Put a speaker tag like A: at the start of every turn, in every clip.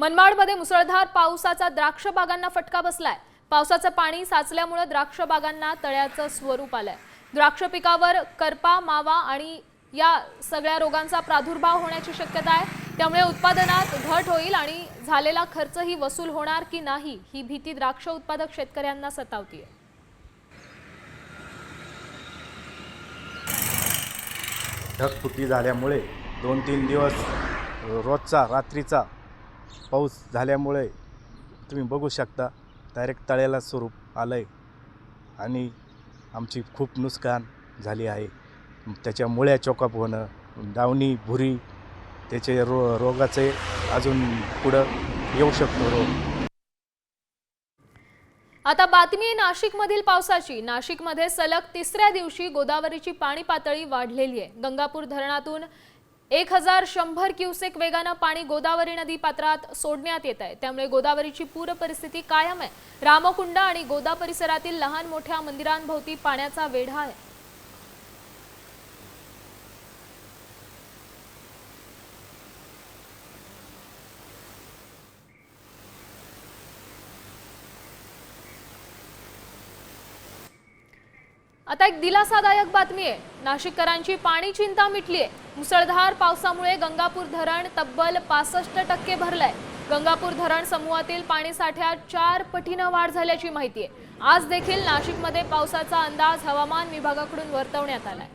A: मनमाडमध्ये मुसळधार पावसाचा द्राक्ष बागांना फटका बसलाय. पावसाचं पाणी साचल्यामुळे द्राक्ष बागांना तळ्याचं स्वरूप आलंय. द्राक्ष पिकावर करपा मावा आणि या सगळ्या रोगांचा प्रादुर्भाव होण्याची शक्यता आहे. त्यामुळे उत्पादनात घट होईल आणि झालेला खर्चही वसूल होणार की नाही ही भीती द्राक्ष उत्पादक शेतकऱ्यांना सतावतीये.
B: ढगफुटी झाल्यामुळे दोन तीन दिवस रोजचा रात्रीचा पाऊस झाल्यामुळे तुम्ही बघू शकता डायरेक्ट तळ्याला स्वरूप आलं आहे आणि आमची खूप नुकसान झाली आहे. त्याच्या मुळ्या चोकअप होणं डावणी भुरी त्याचे रो रोगाचे अजून पुढं येऊ शकतो रोग.
A: आता बातमी नाशिकमधील पावसाची. नाशिकमध्ये सलग तिसऱ्या दिवशी गोदावरीची पाणी पातळी वाढलेली आहे. गंगापूर धरणातून एक हजार शंभर क्युसेक वेगानं पाणी गोदावरी नदी पात्रात सोडण्यात येत आहे. त्यामुळे गोदावरीची पूर परिस्थिती कायम आहे. रामकुंड आणि गोदा परिसरातील लहान मोठ्या मंदिरांभोवती पाण्याचा वेढा आहे. आता एक दिलासादायक बातमी आहे. नाशिककरांची पाणी चिंता मिटली आहे. मुसळधार पावसामुळे गंगापूर धरण तब्बल पासष्ट टक्के भरलंय. गंगापूर धरण समूहातील पाणीसाठ्यात चार पटीनं वाढ झाल्याची माहिती आहे. आज देखील नाशिकमध्ये पावसाचा अंदाज हवामान विभागाकडून वर्तवण्यात आलाय.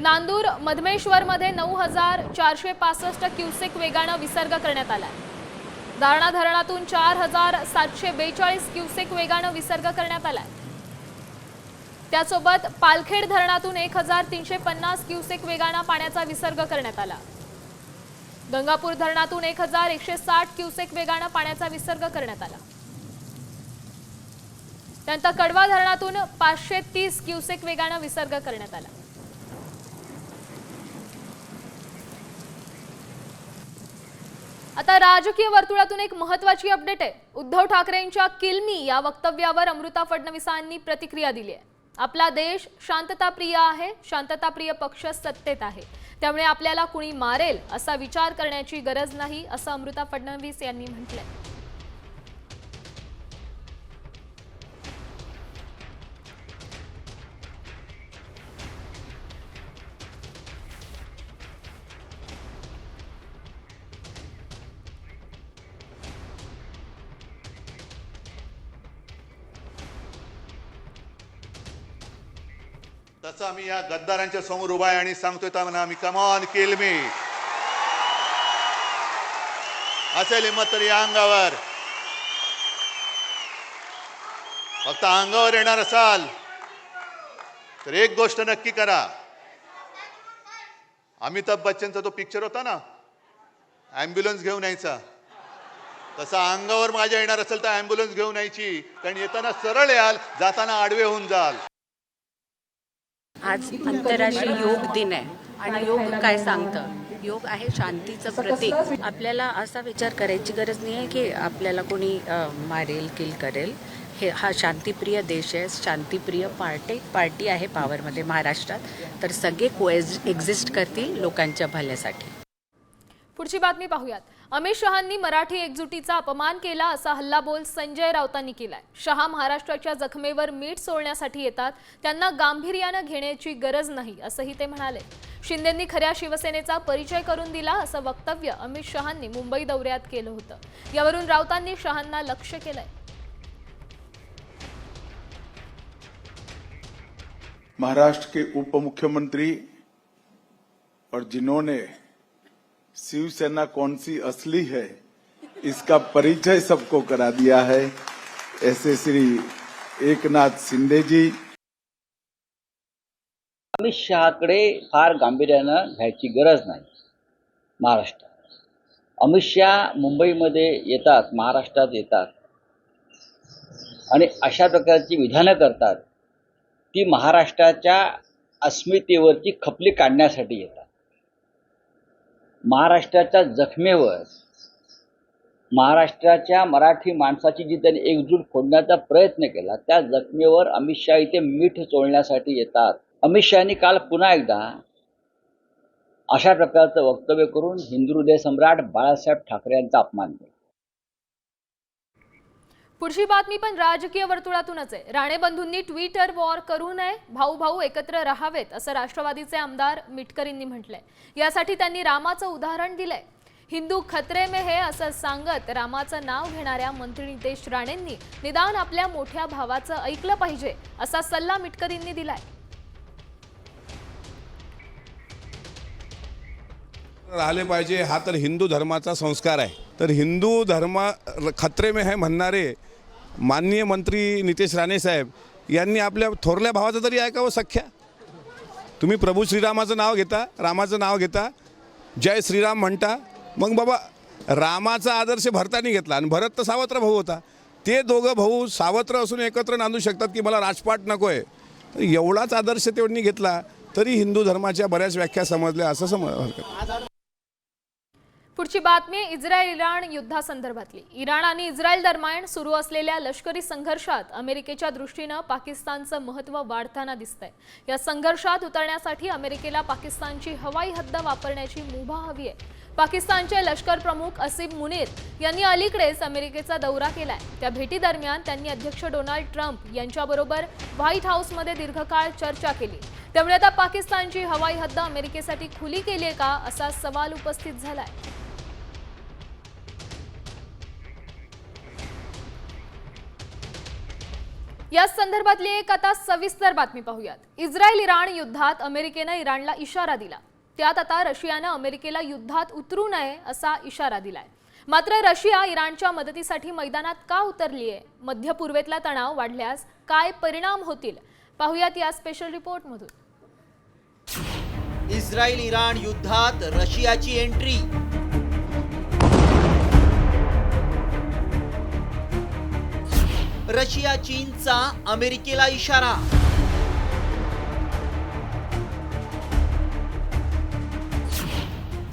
A: नांदूर मधमेश्वरमध्ये नऊ हजार चारशे पासष्ट क्युसेक वेगानं विसर्ग करण्यात आलाय. दारणा धरणातून चार हजार सातशे बेचाळीस क्युसेक वेगानं विसर्ग करण्यात आलाय. त्यासोबत पालखेड धरणातून एक हजार तीनशे पन्नास क्युसेक वेगानं पाण्याचा विसर्ग करण्यात आला. गंगापूर धरणातून एक हजार एकशे साठ क्युसेक वेगानं पाण्याचा विसर्ग करण्यात आला. त्यानंतर कडवा धरणातून पाचशे तीस क्युसेक वेगानं विसर्ग करण्यात आला. आता राजकीय वर्तुळातून एक महत्वाची अपडेट आहे. उद्धव ठाकरेंच्या किलमी या वक्तव्यावर अमृता फडणवीसांनी प्रतिक्रिया दिली आहे. आपला देश शांतताप्रिय आहे शांतताप्रिय पक्ष सत्तेत आहे. त्यामुळे आपल्याला कुणी मारेल असा विचार करण्याची गरज नाही असं अमृता फडणवीस यांनी म्हटलंय.
C: या गद्दारांच्या समोर उभा आहे आणि सांगतोय त्यांना आम्ही कमान केल मी. असेल हिंमत तर या अंगावर. फक्त अंगावर येणार असाल तर एक गोष्ट नक्की करा. अमिताभ बच्चनचा तो पिक्चर होता ना ॲम्ब्युलन्स घेऊन यायचा. तसा अंगावर माझ्या येणार असेल तर ॲम्ब्युलन्स घेऊन यायची. कारण येताना सरळ याल जाताना आडवे होऊन जाल.
D: आज आंतरराष्ट्रीय योग दिन आहे. आणि योग काय सांगतं? योग आहे शांतीचं प्रतीक. आपल्याला असा विचार करायची गरज नाही आहे की आपल्याला कोणी मारेल किल करेल. हे हा शांतीप्रिय देश आहे. शांतीप्रिय पार्टी पार्टी आहे पॉवरमध्ये महाराष्ट्रात. तर सगळे को एक्झिस्ट करतील लोकांच्या भल्यासाठी.
A: पुढची बातमी पाहूयात. अमित शहांनी मराठी एकजुटीचा अपमान केला असा हल्लाबोल संजय राऊतांनी केलाय. शहा महाराष्ट्राच्या जखमेवर मीठ सोडण्यासाठी येतात. त्यांना गांभीर्यानं घेण्याची गरज नाही असंही ते म्हणाले. शिंदेंनी खऱ्या शिवसेनेचा परिचय करून दिला असं वक्तव्य अमित शहांनी मुंबई दौऱ्यात केलं होतं. यावरून राऊतांनी शहांना लक्ष केलंय.
E: महाराष्ट्र के उप मुख्यमंत्री और जिन्होंने शिवसेना कौन सी असली है इसका परिचय सबको करा दिया है। ऐसे श्री एकनाथ शिंदे जी।
F: अमित शहाकडे फार गांभीर्यानं घ्यायची गरज नाही महाराष्ट्र अमित शहा मुंबईमध्ये येतात महाराष्ट्रात येतात. आणि अशा प्रकारची विधानं करतात ती महाराष्ट्राच्या अस्मितेवरची खपली काढण्यासाठी येतात. महाराष्ट्राच्या जखमेवर महाराष्ट्राच्या मराठी माणसाची जी त्यांनी एकजूट फोडण्याचा प्रयत्न केला त्या जखमेवर अमित शहा इथे मीठ चोळण्यासाठी येतात. अमित शहानी काल पुन्हा एकदा अशा प्रकारचं वक्तव्य करून हिंदू हृदय सम्राट बाळासाहेब ठाकरे यांचा अपमान केला.
A: पुढची बातमी पण राजकीय वर्तुळातूनच आहे. राणे बंधूंनी ट्विटर वॉर करू नये भाऊ भाऊ एकत्र राहावेत असं राष्ट्रवादीचे आमदार मिटकरींनी म्हटलंय. यासाठी त्यांनी रामाचं उदाहरण दिलंय. हिंदू खत्रे में हे असं सांगत रामाचं नाव घेणाऱ्या मंत्री नितेश राणेंनी निदान आपल्या मोठ्या भावाचं ऐकलं पाहिजे असा सल्ला मिटकरींनी दिलाय.
G: राहिले पाहिजे हा तर हिंदू धर्माचा संस्कार आहे. तर हिंदू धर्मा खत्रे में है म्हणणारे माननीय मंत्री नितेश राणे साहेब यांनी आपल्या थोरल्या भावाचं तरी ऐकावं सख्या. तुम्ही प्रभू श्रीरामाचं नाव घेता रामाचं नाव घेता जय श्रीराम म्हणता मग बाबा रामाचा आदर्श भरतानी घेतला आणि भरत तर सावत्र भाऊ होता. ते दोघं भाऊ सावत्र असून एकत्र नांदू शकतात की मला राजपाट नको आहे तर एवढाच आदर्श त्यांनी घेतला तरी हिंदू धर्माच्या बऱ्याच व्याख्या समजल्या असं समज हरकत
A: पुढची बातमी इस्रायल इराण युद्धासंदर्भातली. इराण आणि इस्रायल दरम्यान सुरू असलेल्या लष्करी संघर्षात अमेरिकेच्या दृष्टीनं पाकिस्तानचं महत्त्व वाढताना दिसतंय. या संघर्षात उतरण्यासाठी अमेरिकेला पाकिस्तानची हवाई हद्द वापरण्याची मुभा हवी आहे. पाकिस्तानचे लष्कर प्रमुख असीम मुनीर यांनी अलीकडेच अमेरिकेचा दौरा केलाय. त्या भेटीदरम्यान त्यांनी अध्यक्ष डोनाल्ड ट्रम्प यांच्याबरोबर व्हाईट हाऊसमध्ये दीर्घकाळ चर्चा केली. त्यामुळे आता पाकिस्तानची हवाई हद्द अमेरिकेसाठी खुली केली आहे का असा सवाल उपस्थित झालाय. या संदर्भातली एक आता सविस्तर बातमी पाहूयात. इस्रायल इराण युद्धात अमेरिकेनं इराणला इशारा दिला. त्यात आता रशियानं अमेरिकेला युद्धात उतरू नये असा इशारा दिलाय. मात्र रशिया इराणच्या मदतीसाठी मैदानात का उतरली आहे मध्य पूर्वेतला तणाव वाढल्यास काय परिणाम होतील? पाहूयात या स्पेशल रिपोर्टमधून
H: इस्रायल इराण युद्धात रशियाची एंट्री रशिया चीनचा अमेरिकेला इशारा.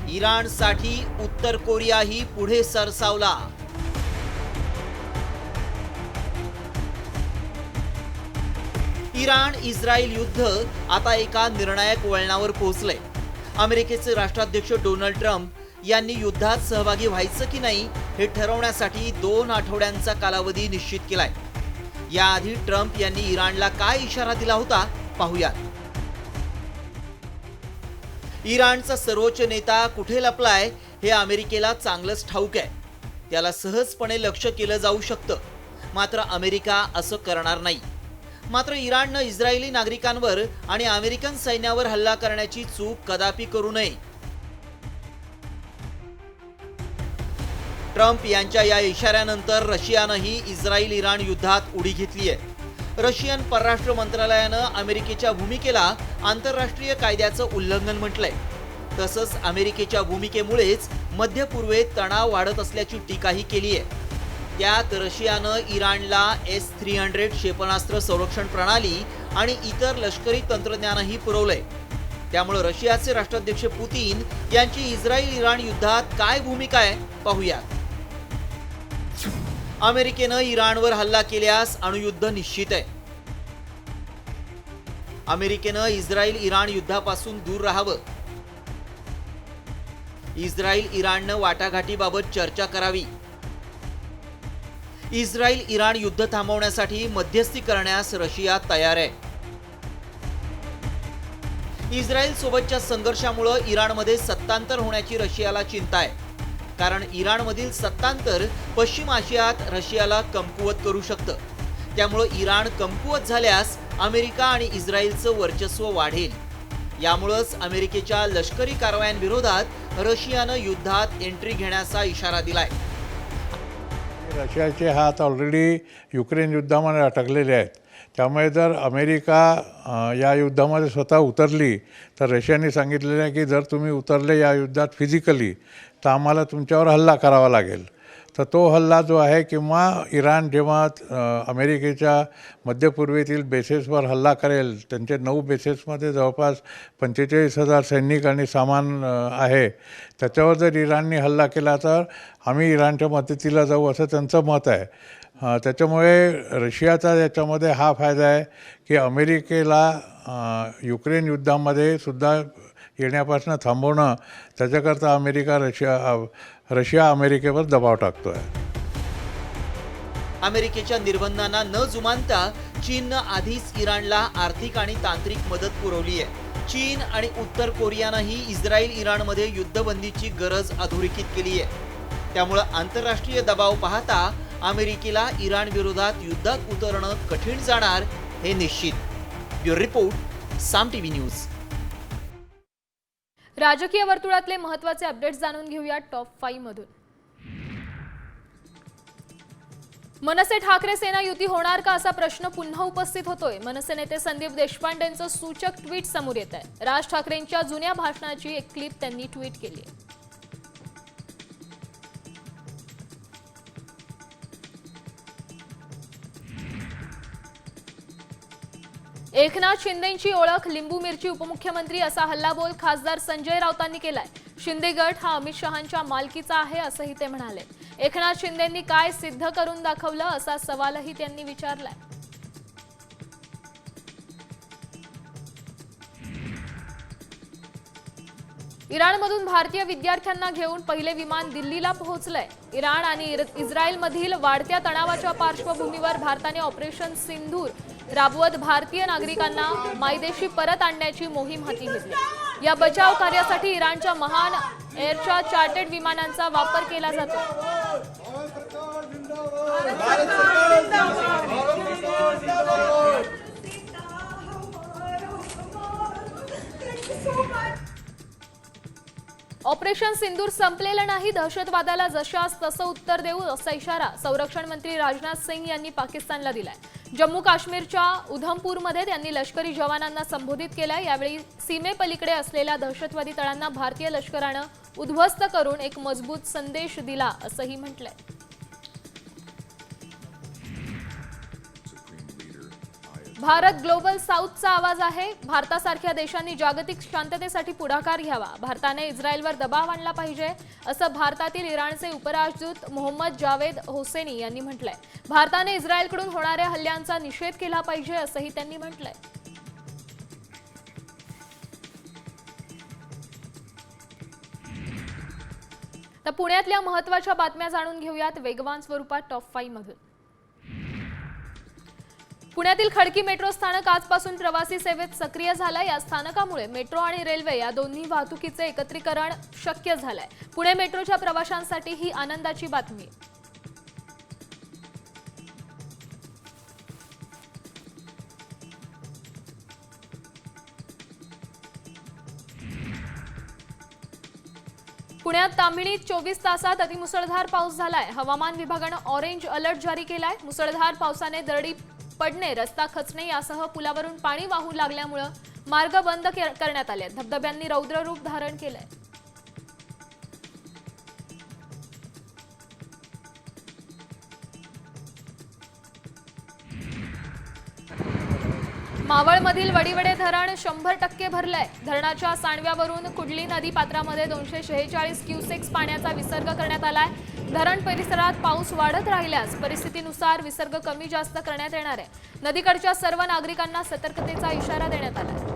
H: इराणसाठी उत्तर कोरियाही पुढे सरसावला. इराण इस्रायल युद्ध आता एका निर्णायक वळणावर पोहोचले अमेरिकेचे राष्ट्राध्यक्ष डोनाल्ड ट्रम्प यांनी युद्धात सहभागी व्हायचं की नाही हे ठरवण्यासाठी दोन आठवड्यांचा कालावधी निश्चित केलाय. याआधी ट्रम्प यांनी इराणला काय इशारा दिला होता पाहूयात. इराणचा सर्वोच्च नेता कुठे लपलाय हे अमेरिकेला चांगलंच ठाऊक आहे. त्याला सहजपणे लक्ष केलं जाऊ शकतं. मात्र अमेरिका असं करणार नाही. मात्र इराणनं इस्रायली नागरिकांवर आणि अमेरिकन सैन्यावर हल्ला करण्याची चूक कदापि करू नये ट्रम्प यांच्या या इशाऱ्यानंतर रशियानंही इस्रायल इराण युद्धात उडी घेतली आहे रशियन परराष्ट्र मंत्रालयानं अमेरिकेच्या भूमिकेला आंतरराष्ट्रीय कायद्याचं उल्लंघन म्हटलंय. तसंच अमेरिकेच्या भूमिकेमुळेच मध्य पूर्वेत तणाव वाढत असल्याची टीकाही केली आहे त्यात रशियानं इराणला एस थ्री हंड्रेड क्षेपणास्त्र संरक्षण प्रणाली आणि इतर लष्करी तंत्रज्ञानही पुरवलंय. त्यामुळे रशियाचे राष्ट्राध्यक्ष पुतीन यांची इस्रायल इराण युद्धात काय भूमिका आहे पाहूयात. अमेरिकेनं इराणवर हल्ला केल्यास अणुयुद्ध निश्चित आहे. अमेरिकेनं इस्रायल इराण युद्धापासून दूर राहावं. इस्रायल इराणनं वाटाघाटीबाबत चर्चा करावी. इस्रायल इराण युद्ध थांबवण्यासाठी मध्यस्थी करण्यास रशिया तयार आहे. इस्रायल सोबतच्या संघर्षामुळे इराणमध्ये सत्तांतर होण्याची रशियाला चिंता आहे. कारण इराणमधील सत्तांतर पश्चिम आशियात रशियाला कमकुवत करू शकतं. त्यामुळं इराण कमकुवत झाल्यास अमेरिका आणि इस्रायलचं वर्चस्व वाढेल. यामुळंच अमेरिकेच्या लष्करी कारवायांविरोधात रशियानं युद्धात एंट्री घेण्याचा इशारा दिलाय.
I: रशियाचे हात ऑलरेडी युक्रेन युद्धामध्ये अटकलेले आहेत. त्यामुळे जर अमेरिका या युद्धामध्ये स्वतः उतरली तर रशियाने सांगितलेलं आहे की जर तुम्ही उतरले या युद्धात फिजिकली तर आम्हाला तुमच्यावर हल्ला करावा लागेल. तर तो हल्ला जो आहे किंवा इराण जेव्हा अमेरिकेच्या मध्यपूर्वेतील बेसेसवर हल्ला करेल त्यांचे नऊ बेसेसमध्ये जवळपास पंचेचाळीस हजार सैनिक आणि सामान आहे. त्याच्यावर जर इराणने हल्ला केला तर आम्ही इराणच्या मदतीला जाऊ असं त्यांचं मत आहे. त्याच्यामुळे रशियाचा याच्यामध्ये हा फायदा आहे की अमेरिकेला युक्रेन युद्धामध्ये सुद्धा येण्यापासून थांबवणं त्याच्याकरता अमेरिका रशिया रशिया अमेरिकेवर दबाव टाकतो आहे
H: अमेरिकेच्या निर्बंधांना न जुमानता चीननं आधीच इराणला आर्थिक आणि तांत्रिक मदत पुरवली आहे चीन आणि उत्तर कोरियानंही इस्रायल इराणमध्ये युद्धबंदीची गरज अधोरेखित केली आहे त्यामुळं आंतरराष्ट्रीय दबाव पाहता अमेरिकेला इराण विरोधात युद्धात उतरणं कठीण जाणार हे निश्चित. Bureau report Saam TV news.
A: राजकीय वर्तुळातले महत्त्वाचे अपडेट्स जाणून घेऊया टॉप फाईव्ह मधून. मनसे ठाकरे सेना युती होणार का असा प्रश्न पुन्हा उपस्थित होतोय? मनसे नेते संदीप देशपांडेंचं सूचक ट्विट समोर येत आहे राज ठाकरेंच्या जुन्या भाषणाची एक क्लिप त्यांनी ट्विट केली आहे. एकनाथ शिंदेची ओळख लिंबू मिरची उपमुख्यमंत्री असा हल्लाबोल खासदार संजय राऊतांनी केलाय. शिंदे गट हा अमित शहांच्या मालकीचा आहे असंही ते म्हणाले. एकनाथ शिंदेंनी काय सिद्ध करून दाखवलं असा सवालही त्यांनी विचारलाय. इराणमधून भारतीय विद्यार्थ्यांना घेऊन पहिले विमान दिल्लीला पोहोचलंय. इराण आणि इस्रायलमधील वाढत्या तणावाच्या पार्श्वभूमीवर भारताने ऑपरेशन सिंधूर राबवत भारतीय नागरिकांना मायदेशी परत आणण्याची मोहीम हाती घेतली. या बचाव कार्यासाठी इराणच्या महान एअरच्या चार्टेड विमानांचा वापर केला जातो. ऑपरेशन सिंदूर संपलेलं नाही दहशतवादाला जशास तसं उत्तर देऊ असा इशारा संरक्षण मंत्री राजनाथ सिंग यांनी पाकिस्तानला दिलाय. जम्मू काश्मीरच्या उधमपूरमध्ये त्यांनी लष्करी जवानांना संबोधित केलंय. यावेळी सीमेपलीकडे असलेल्या दहशतवादी तळांना भारतीय लष्करानं उद्ध्वस्त करून एक मजबूत संदेश दिला असंही म्हटलंय. भारत ग्लोबल साऊथचा आवाज आहे. भारतासारख्या देशांनी जागतिक शांततेसाठी पुढाकार घ्यावा. भारताने इस्रायलवर दबाव आणला पाहिजे असं भारतातील इराणचे उपराजदूत मोहम्मद जावेद होसेनी यांनी म्हटलंय. भारताने इस्रायलकडून होणाऱ्या हल्ल्यांचा निषेध केला पाहिजे असंही त्यांनी म्हटलंय. तर पुण्यातल्या महत्त्वाच्या बातम्या जाणून घेऊयात वेगवान स्वरूपात टॉप फाईव्ह मधून पुण्यातील खडकी मेट्रो स्थानक आजपासून प्रवासी सेवेत सक्रिय झालं या स्थानकामुळे मेट्रो आणि रेल्वे या दोन्ही वाहतुकीचे एकत्रीकरण शक्य झालंय. पुणे मेट्रोच्या प्रवाशांसाठी ही आनंदाची बातमी. पुण्यात तांबणीत चोवीस तासात अतिमुसळधार पाऊस झालाय. हवामान विभागानं ऑरेंज अलर्ट जारी केलाय. मुसळधार पावसाने दरडी पडणे रस्ता खचणे यासह पुलावरून पाणी वाहू लागल्यामुळं मार्ग बंद करण्यात आले. धबधब्यांनी रौद्र रूप धारण केलंय. मावळमधील वडीवडे धरण शंभर टक्के भरलंय. धरणाच्या सांडव्यावरून कुडली नदी पात्रामध्ये दोनशे शेहेचाळीस क्युसेक्स पाण्याचा विसर्ग करण्यात आलाय. धरण परिसरात पाऊस वाढत राहिल्यास परिस्थितीनुसार विसर्ग कमी जास्त करण्यात येणार आहे. नदीकडच्या सर्व नागरिकांना सतर्कतेचा इशारा देण्यात आलाय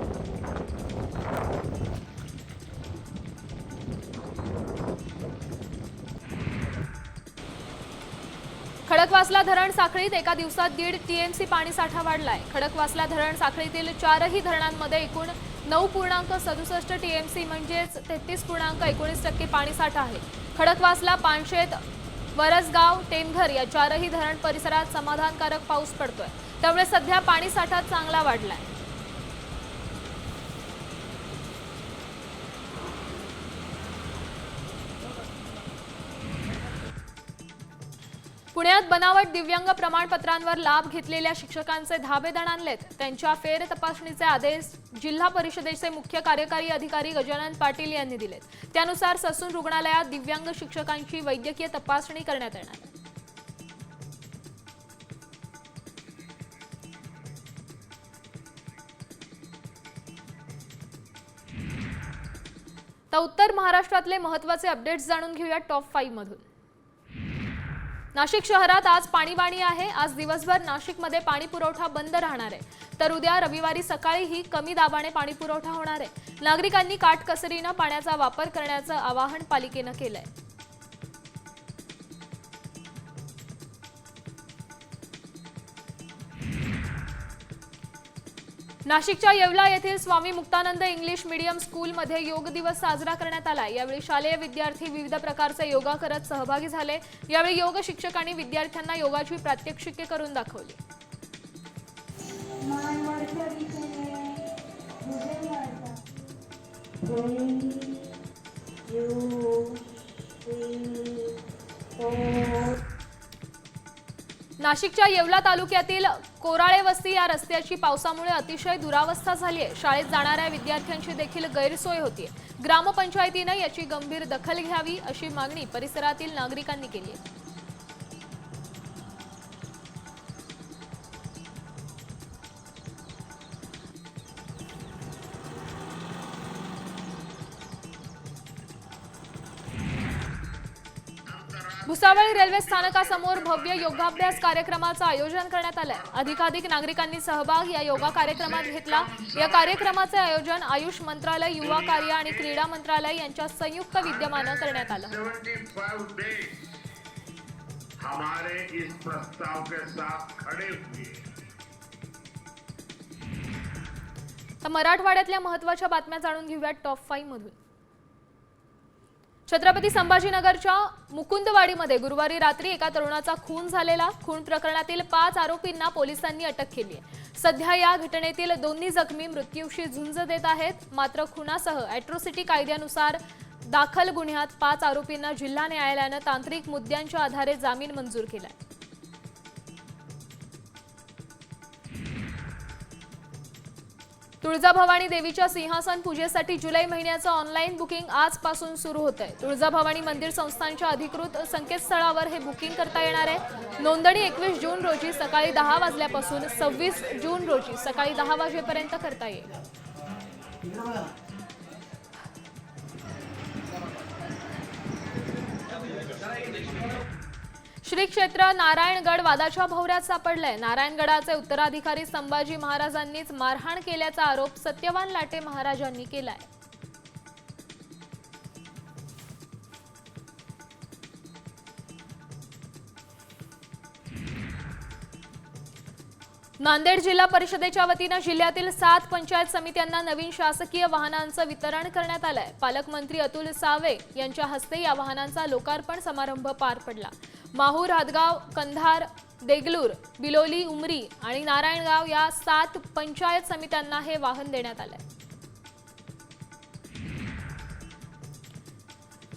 A: खडकवासला धरण साखळीत एका दिवसात दीड टीएमसी पाणीसाठा वाढलाय. खडकवासला धरण साखळीतील चारही धरणांमध्ये एकूण नऊ पूर्णांक सदुसष्ट टीएमसी म्हणजेच तेहतीस पूर्णांक एकोणीस टक्के पाणीसाठा आहे. खडकवासला पानशेत वरसगाव टेमघर या चारही धरण परिसरात समाधानकारक पाऊस पडतोय. त्यामुळे सध्या पाणीसाठा चांगला वाढलाय. पुण्यात बनावट दिव्यांग प्रमाणपत्रांवर लाभ घेतलेल्या शिक्षकांचे धाबेदण आणलेत. त्यांच्या फेर तपासणीचे आदेश जिल्हा परिषदेचे मुख्य कार्यकारी अधिकारी गजानन पाटील यांनी दिलेत. त्यानुसार ससून रुग्णालयात दिव्यांग शिक्षकांची वैद्यकीय तपासणी करण्यात येणार. तर उत्तर महाराष्ट्रातले महत्त्वाचे अपडेट्स जाणून घेऊया टॉप फाईव्ह मधून नाशिक शहरात आज पाणीवाणी आहे. आज दिवसभर नाशिकमध्ये पाणी पुरवठा बंद राहणार आहे. तर उद्या रविवारी सकाळीही कमी दाबाने पाणी पुरवठा होणार आहे. नागरिकांनी काटकसरीनं पाण्याचा वापर करण्याचं आवाहन पालिकेनं केलंय. नाशिकच्या येवला येथील स्वामी मुक्तानंद इंग्लिश मीडियम स्कूलमध्ये योग दिवस साजरा करण्यात आला. यावेळी शालेय विद्यार्थी विविध प्रकारचे योगा करत सहभागी झाले. यावेळी योग शिक्षकांनी विद्यार्थ्यांना योगाची प्रात्यक्षिके करून दाखवली. नाशिकच्या येवला तालुक्यातील कोराळे वस्ती या रस्त्याची पावसामुळे अतिशय दुरावस्था झाली आहे. शाळेत जाणाऱ्या विद्यार्थ्यांची देखील गैरसोय होतीये. ग्रामपंचायतीनं याची गंभीर दखल घ्यावी अशी मागणी परिसरातील नागरिकांनी केली आहे. भुसावळ रेल्वे स्थानकासमोर भव्य योगाभ्यास कार्यक्रमाचं आयोजन करण्यात आलंय. अधिकाधिक नागरिकांनी सहभाग या योगा कार्यक्रमात घेतला. या कार्यक्रमाचे आयोजन आयुष मंत्रालय युवा कार्य आणि क्रीडा मंत्रालय यांच्या संयुक्त विद्यमानं करण्यात आलं.
J: 75 देश हमारे इस प्रस्ताव के साथ खड़े हुए।
A: तर मराठवाड्यातल्या महत्त्वाच्या बातम्या जाणून घेऊयात टॉप फाईव्ह मधून. छत्रपती संभाजीनगरच्या मुकुंदवाडीमध्ये गुरुवारी रात्री एका तरुणाचा खून झालेला. खून प्रकरणातील पाच आरोपींना पोलिसांनी अटक केली आहे. सध्या या घटनेतील दोन्ही जखमी मृत्यूशी झुंज देत आहेत. मात्र खुनासह अॅट्रोसिटी कायद्यानुसार दाखल गुन्ह्यात पाच आरोपींना जिल्हा न्यायालयानं तांत्रिक मुद्द्यांच्या आधारे जामीन मंजूर केलाय. तुळजाभवानी देवीच्या सिंहासन पूजेसाठी जुलै महिन्याचं ऑनलाईन बुकिंग आजपासून सुरू होत आहे तुळजाभवानी मंदिर संस्थांच्या अधिकृत संकेतस्थळावर हे बुकिंग करता येणार आहे. नोंदणी एकवीस जून रोजी सकाळी दहा वाजल्यापासून सव्वीस जून रोजी सकाळी दहा वाजेपर्यंत करता येईल. श्री क्षेत्र नारायणगड वादाच्या भोवऱ्यात सापडलंय. नारायणगडाचे उत्तराधिकारी संभाजी महाराजांनीच मारहाण केल्याचा आरोप सत्यवान लाटे महाराजांनी केलाय. नांदेड जिल्हा परिषदेच्या वतीनं जिल्ह्यातील सात पंचायत समित्यांना नवीन शासकीय वाहनांचं वितरण करण्यात आलंय. पालकमंत्री अतुल सावे यांच्या हस्ते या वाहनांचा लोकार्पण समारंभ पार पडला. माहूर हादगाव कंधार देगलूर बिलोली उमरी आणि नारायणगाव या सात पंचायत समित्यांना हे वाहन देण्यात आलंय.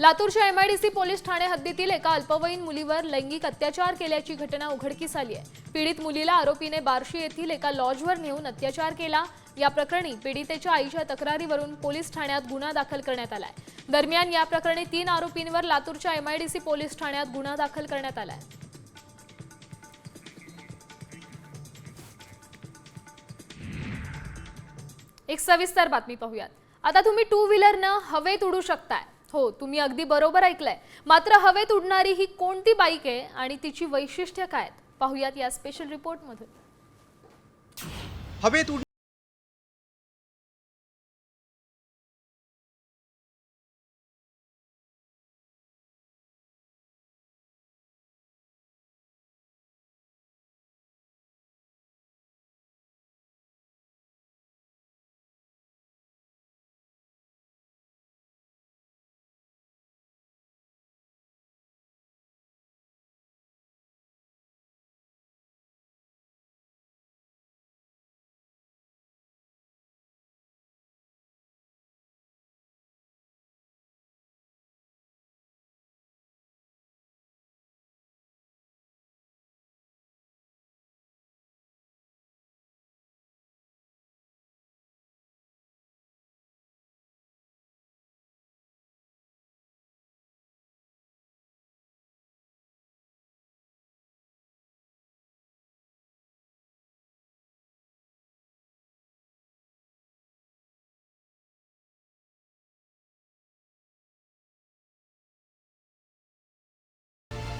A: लातूरच्या एमआयडीसी पोलीस ठाणे हद्दीतील एका अल्पवयीन मुलीवर लैंगिक अत्याचार केल्याची घटना उघडकीस आली आहे. पीडित मुलीला आरोपीने बार्शी येथील एका लॉजवर नेऊन अत्याचार केला. या प्रकरणी पीडितेच्या आईच्या तक्रारीवरून पोलीस ठाण्यात गुन्हा दाखल करण्यात आलाय. दरम्यान या प्रकरणी तीन आरोपींवर लातूरच्या एमआयडीसी पोलीस ठाण्यात गुन्हा दाखल करण्यात आलाय. एक सविस्तर बातमी पाहूयात. आता तुम्ही टू व्हीलरनं हवेत उडू शकताय. हो तुम्ही अगदी बरोबर ऐकलंय. मात्र हवेत उडणारी ही कोणती बाईक आहे आणि तिची वैशिष्ट्य काय आहेत? पाहूयात या स्पेशल रिपोर्टमधून
H: हवेत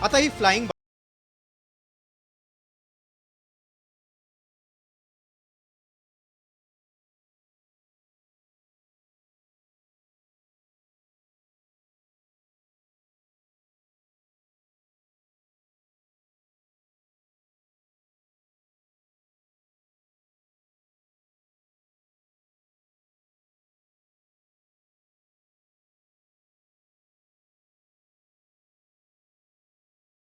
K: आता ही फ्लाइंग